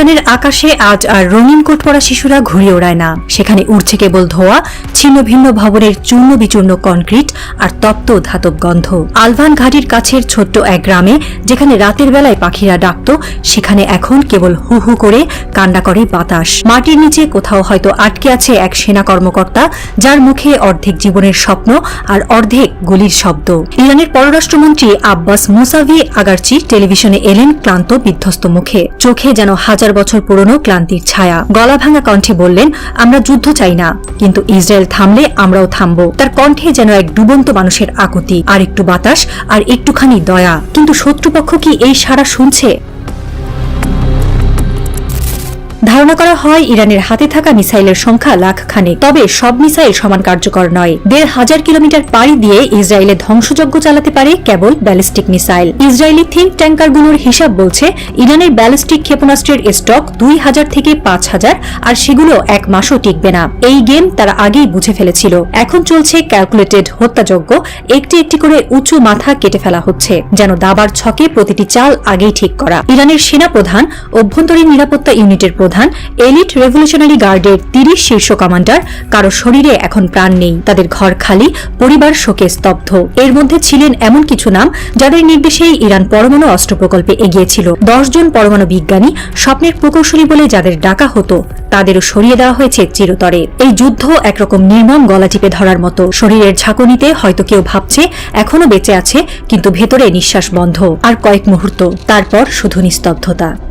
তেহরানের আকাশে আজ আর রঙিন কোট পরা শিশুরা ঘুরে ওড়ায় না। সেখানে উড়ছে কেবল ধোয়া, ছিন্ন ভিন্ন ভবনের চূর্ণ বিচূর্ণ কনক্রিট আর তপ্ত ধাতব গন্ধ। আলভান ঘাটির কাছের ছোট্ট এক গ্রামে, যেখানে রাতের বেলায় পাখিরা ডাকত, সেখানে এখন কেবল হু হু করে কান্না করে বাতাস। মাটির নিচে কোথাও হয়তো আটকে আছে এক সেনা কর্মকর্তা, যার মুখে অর্ধেক জীবনের স্বপ্ন আর অর্ধেক গুলির শব্দ। ইরানের পররাষ্ট্রমন্ত্রী আব্বাস মুসাভি আগারচি টেলিভিশনে এলেন ক্লান্ত বিধ্বস্ত মুখে। চোখে যেন হাজার বছর পুরনো ক্লান্তির ছায়া। গলা ভাঙা কণ্ঠে বললেন, আমরা যুদ্ধ চাই না, কিন্তু ইসরায়েল থামলে আমরাও থামব। তার কণ্ঠে যেন এক ডুবন্ত মানুষের আকুতি, আর একটু বাতাস, আর একটুখানি দয়া। কিন্তু শত্রুপক্ষ কি এই সারা শুনছে? ধারণা করা হয়, ইরানের হাতে থাকা মিসাইলের সংখ্যা লাখ খানেক তবে সব মিসাইল সমান কার্যকর নয়। দেড় হাজার কিলোমিটার পাড়ি দিয়ে ইসরায়েলে ধ্বংসযজ্ঞ চালাতে পারে কেবল ব্যালিস্টিক মিসাইল। ইসরায়েলি থিঙ্ক ট্যাঙ্কারগুলোর হিসাব বলছে, ইরানের ব্যালিস্টিক ক্ষেপণাস্ত্রের স্টক দুই হাজার থেকে পাঁচ হাজার, আর সেগুলো এক মাসও টিকবে না। এই গেম তারা আগেই বুঝে ফেলেছিল। এখন চলছে ক্যালকুলেটেড হত্যাযজ্ঞ। একটি একটি করে উঁচু মাথা কেটে ফেলা হচ্ছে, যেন দাবার ছকে প্রতিটি চাল আগেই ঠিক করা। ইরানের সেনা প্রধান অভ্যন্তরীণ নিরাপত্তা ইউনিটের প্রধান এলিট রেভলিউশনারি গার্ডের তিরিশ শীর্ষ কমান্ডার কারও শরীরে এখন প্রাণ নেই, তাদের ঘর খালি, পরিবার শোকে স্তব্ধ। এর মধ্যে ছিলেন এমন কিছু নাম যাদের নির্দেশেই ইরান পরমাণু অস্ত্র প্রকল্পে এগিয়েছিল জন পরমাণু বিজ্ঞানী স্বপ্নের প্রকৌশলী বলে যাদের ডাকা হতো, তাদেরও সরিয়ে দেওয়া হয়েছে চিরতরে। এই যুদ্ধ একরকম নির্মম গলা টিপে ধরার মতো। শরীরের ঝাঁকুনিতে হয়তো কেউ ভাবছে, এখনও বেঁচে আছে, কিন্তু ভেতরে নিঃশ্বাস বন্ধ। আর কয়েক মুহূর্ত, তারপর শুধু নিস্তব্ধতা।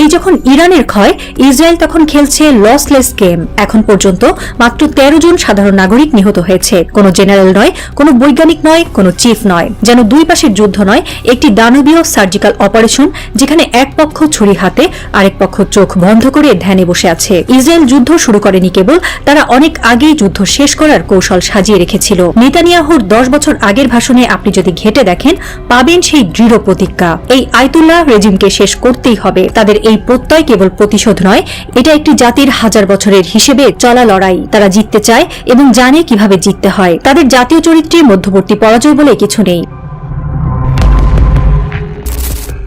এই যখন ইরানের ক্ষয়, ইসরায়েল তখন খেলছে লসলেস গেম এখন পর্যন্ত মাত্র তেরো জন সাধারণ নাগরিক নিহত হয়েছে। কোনো জেনারেল নয়, কোনো বৈজ্ঞানিক নয়, কোনো চিফ নয়। যেন দুই পাশের যুদ্ধ নয়, একটি দানবীয় সার্জিক্যাল অপারেশন, যেখানে এক পক্ষ ছুরি হাতে, আরেক পক্ষ চোখ বন্ধ করে ধ্যানে বসে আছে। ইসরায়েল যুদ্ধ শুরু করেনি কেবল, তারা অনেক আগেই যুদ্ধ শেষ করার কৌশল সাজিয়ে রেখেছিল। নেতানিয়াহুর দশ বছর আগের ভাষণে আপনি যদি ঘেটে দেখেন, পাবেন সেই দৃঢ় প্রতিজ্ঞা। এই আয়তুল্লাহ রেজিমকে শেষ করতেই হবে। তাদের এই প্রত্যয় কেবল প্রতিশোধ নয়, এটা একটি জাতির হাজার বছরের হিসেবে চলা লড়াই। তারা জিততে চায় এবং জানে কীভাবে জিততে হয়। তাদের জাতীয় চরিত্রে মধ্যবর্তী পরাজয় বলে কিছু নেই।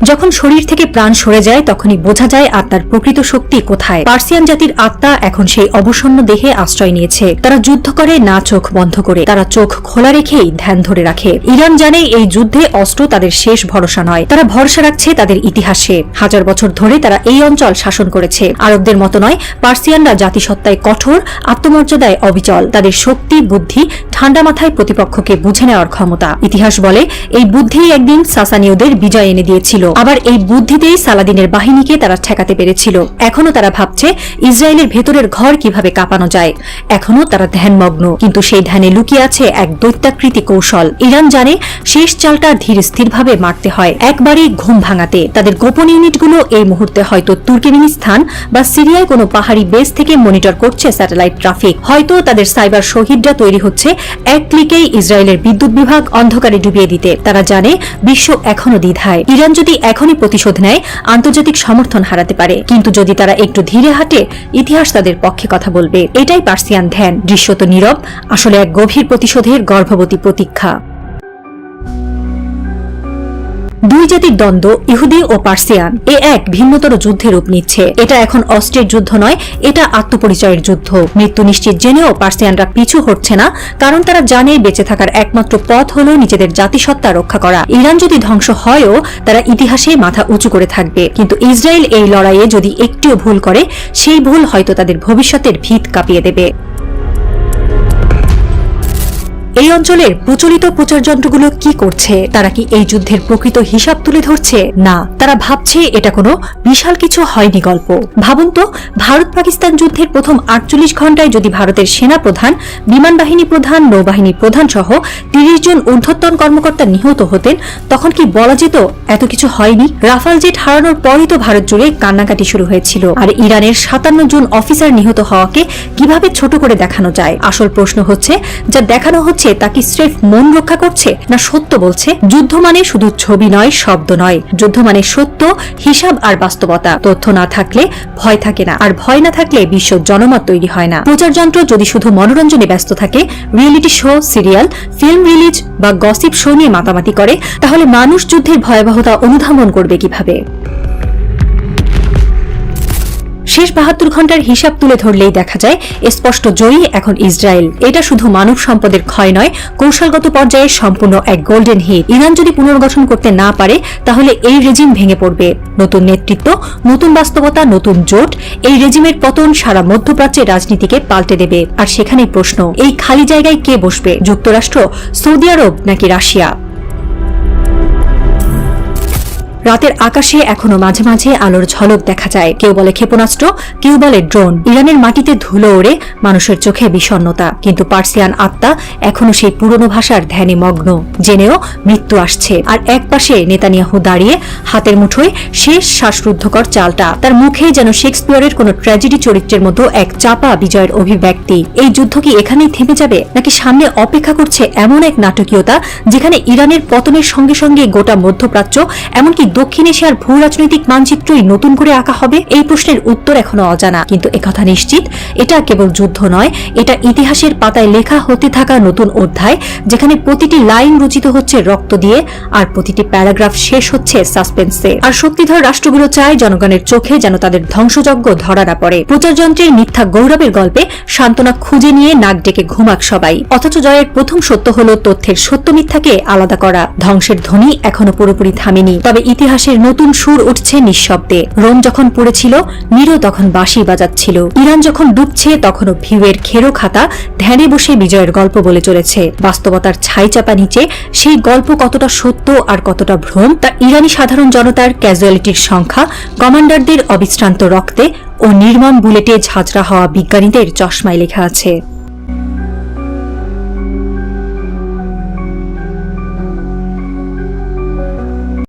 যখন শরীর থেকে প্রাণ সরে যায়, তখনই বোঝা যায় আত্মার প্রকৃত শক্তি কোথায়। পার্সিয়ান জাতির আত্মা এখন সেই অবসন্ন দেহে আশ্রয় নিয়েছে। তারা যুদ্ধ করে, না চোখ বন্ধ করে। তারা চোখ খোলা রেখেই ধ্যান ধরে রাখে। ইরান জানে এই যুদ্ধে অস্ত্র তাদের শেষ ভরসা নয়। তারা ভরসা রাখছে তাদের ইতিহাসে। হাজার বছর ধরে তারা এই অঞ্চল শাসন করেছে। আরবদের মতো নয়, পার্সিয়ানরা জাতিসত্তায় কঠোর, আত্মমর্যাদায় অবিচল। তাদের শক্তি, বুদ্ধি ঠান্ডা মাথায় প্রতিপক্ষকে বুঝে নেওয়ার ক্ষমতা। ইতিহাস বলে, এই বুদ্ধিই একদিন সাসানীয়দের বিজয় এনে দিয়েছিল। আবার এই বুদ্ধিতেই সালাদিনের বাহিনীকে তারা ঠেকাতে পেরেছিল। এখনও তারা ভাবছে, ইসরায়েলের ভেতরের ঘর কীভাবে কাঁপানো যায়। এখনও তারা ধ্যানমগ্ন। কিন্তু সেই ধ্যানে লুকিয়ে আছে এক দৈত্যাকৃতি কৌশল। ইরান জানে শেষ চালটা ধীর স্থিরভাবে মারতে হয়। একবারই ঘুম ভাঙাতে। তাদের গোপন ইউনিটগুলো এই মুহূর্তে হয়তো তুর্কমেনিস্তান বা সিরিয়ায় কোনো পাহাড়ি বেস থেকে মনিটর করছে স্যাটেলাইট ট্রাফিক। হয়তো তাদের সাইবার শহীদরা তৈরি হচ্ছে এক ক্লিকেই ইসরায়েলের বিদ্যুৎ বিভাগ অন্ধকারে ডুবিয়ে দিতে। তারা জানে বিশ্ব এখনও দ্বিধায়। ইরান যদি এখনই প্রতিশোধ নেয়, আন্তর্জাতিক সমর্থন হারাতে পারে। কিন্তু যদি তারা একটু ধীরে হাঁটে, ইতিহাস তাদের পক্ষে কথা বলবে। এটাই পার্সিয়ান ধ্যান। দৃশ্যত নীরব, আসলে এক গভীর প্রতিশোধের গর্ভবতী প্রতীক্ষা। দুই জাতির দ্বন্দ্ব, ইহুদি ও পার্সিয়ান, এ এক ভিন্নতর যুদ্ধের রূপ নিচ্ছে। এটা এখন অস্ত্রের যুদ্ধ নয়, এটা আত্মপরিচয়ের যুদ্ধ। মৃত্যু নিশ্চিত জেনেও পার্সিয়ানরা পিছু হচ্ছে না, কারণ তারা জানে বেঁচে থাকার একমাত্র পথ হল নিজেদের জাতিসত্তা রক্ষা করা। ইরান যদি ধ্বংস হয়ও, তারা ইতিহাসে মাথা উঁচু করে থাকবে। কিন্তু ইসরায়েল এই লড়াইয়ে যদি একটিও ভুল করে, সেই ভুল হয়তো তাদের ভবিষ্যতের ভিত কাঁপিয়ে দেবে। এই অঞ্চলের প্রচলিত প্রচার যন্ত্রগুলো কি করছে? তারা কি এই যুদ্ধের প্রকৃত হিসাব তুলে ধরছে? না, তারা ভাবছে এটা কোনো বিশাল কিছু হয়নি গল্প। ভাবুন তো, ভারত পাকিস্তান যুদ্ধের প্রথম আটচল্লিশ ঘন্টায় যদি ভারতের সেনা প্রধান, বিমান বাহিনী প্রধান, নৌবাহিনী প্রধান সহ তিরিশ জন ঊর্ধ্বতন কর্মকর্তা নিহত হতেন, তখন কি বলা যেত এত কিছু হয়নি? রাফাল জেট হারানোর পরই তো ভারত জুড়ে কান্নাকাটি শুরু হয়েছিল। আর ইরানের সাতান্ন জন অফিসার নিহত হওয়াকে কীভাবে ছোট করে দেখানো যায়? আসল প্রশ্ন হচ্ছে, যা দেখানো হচ্ছে বলছে তা কি স্রেফ মন রক্ষা করছে না সত্য বলছে? যুদ্ধ মানে শুধু ছবি নয়, শব্দ নয়। যুদ্ধ মানে সত্য, হিসাব আর বাস্তবতা। তথ্য না থাকলে ভয় থাকে না, আর ভয় না থাকলে বিশ্ব জনমত তৈরি হয় না। প্রচার যন্ত্র যদি শুধু মনোরঞ্জনে ব্যস্ত থাকে, reality show, serial, film release বা গসিপ শো নিয়ে মাতামাতি করে, তাহলে মানুষ যুদ্ধের ভয়াবহতা অনুধাবন করবে কীভাবে? শেষ বাহাত্তর ঘণ্টার হিসাব তুলে ধরলেই দেখা যায় স্পষ্ট জয়ী এখন ইসরায়েল। এটা শুধু মানব সম্পদের ক্ষয় নয়, কৌশলগত পর্যায়ে সম্পূর্ণ এক গোল্ডেন হিট ইরান যদি পুনর্গঠন করতে না পারে, তাহলে এই রেজিম ভেঙে পড়বে। নতুন নেতৃত্ব, নতুন বাস্তবতা, নতুন জোট, এই রেজিমের পতন সারা মধ্যপ্রাচ্যের রাজনীতিকে পাল্টে দেবে। আর সেখানেই প্রশ্ন, এই খালি জায়গায় কে বসবে? যুক্তরাষ্ট্র, সৌদি আরব নাকি রাশিয়া? রাতের আকাশে এখনও মাঝে মাঝে আলোর ঝলক দেখা যায়। কেউ বলে ক্ষেপণাস্ত্র, কেউ বলে ড্রোন। ইরানের মাটিতে ধুলো ওড়ে মানুষের চোখে বিষণ্ণতা। কিন্তু পার্সিয়ান আত্মা এখনও সেই পুরনো ভাষার ধ্যানে মগ্ন। জেনেও মৃত্যু আসছে। আর এক পাশে নেতানিয়াহু দাঁড়িয়ে হাতের মুঠোয় শেষ শ্বাসরুদ্ধকর চালটা। তার মুখে যেন শেক্সপিয়রের কোন ট্র্যাজেডি চরিত্রের মতো এক চাপা বিজয়ের অভিব্যক্তি। এই যুদ্ধ কি এখানেই থেমে যাবে, নাকি সামনে অপেক্ষা করছে এমন এক নাটকীয়তা, যেখানে ইরানের পতনের সঙ্গে সঙ্গে গোটা মধ্যপ্রাচ্য, এমনকি দক্ষিণ এশিয়ার ভূ রাজনৈতিক মানচিত্রই নতুন করে আঁকা হবে, এই প্রশ্নের উত্তর এখনও অজানা। কিন্তু একথা নিশ্চিত, এটা কেবল যুদ্ধ নয়, এটা ইতিহাসের পাতায় লেখা হতে থাকা নতুন অধ্যায়, যেখানে প্রতিটি লাইন রচিত হচ্ছে রক্ত দিয়ে, আর প্রতিটি প্যারাগ্রাফ শেষ হচ্ছে সাসপেন্সে। আর শক্তিধর রাষ্ট্রগুলো চায় জনগণের চোখে যেন তাদের ধ্বংসযজ্ঞ ধরা না পড়ে। প্রচারযন্ত্রের মিথ্যা গৌরবের গল্পে সান্ত্বনা খুঁজে নিয়ে নাক ডেকে ঘুমাক সবাই। অথচ জয়ের প্রথম সত্য হল তথ্যের সত্য মিথ্যাকে আলাদা করা। ধ্বংসের ধ্বনি এখনও পুরোপুরি থামেনি। তবে ইতিহাসের নতুন সুর উঠছে নিঃশব্দে। রোম যখন পড়েছিল, নিরো তখন বাঁশি বাজাচ্ছিল। ইরান যখন ডুবছে, তখনও ভিউয়ের খেরো খাতা ধ্যানে বসে বিজয়ের গল্প বলে চলেছে। বাস্তবতার ছাই চাপা নিচে, সেই গল্প কতটা সত্য আর কতটা ভ্রম, তা ইরানি সাধারণ জনতার ক্যাজুয়ালিটির সংখ্যা, কমান্ডারদের অবিশ্রান্ত রক্তে ও নির্মম বুলেটে ঝাঁঝরা হওয়া বিজ্ঞানীদের চশমায় লেখা আছে।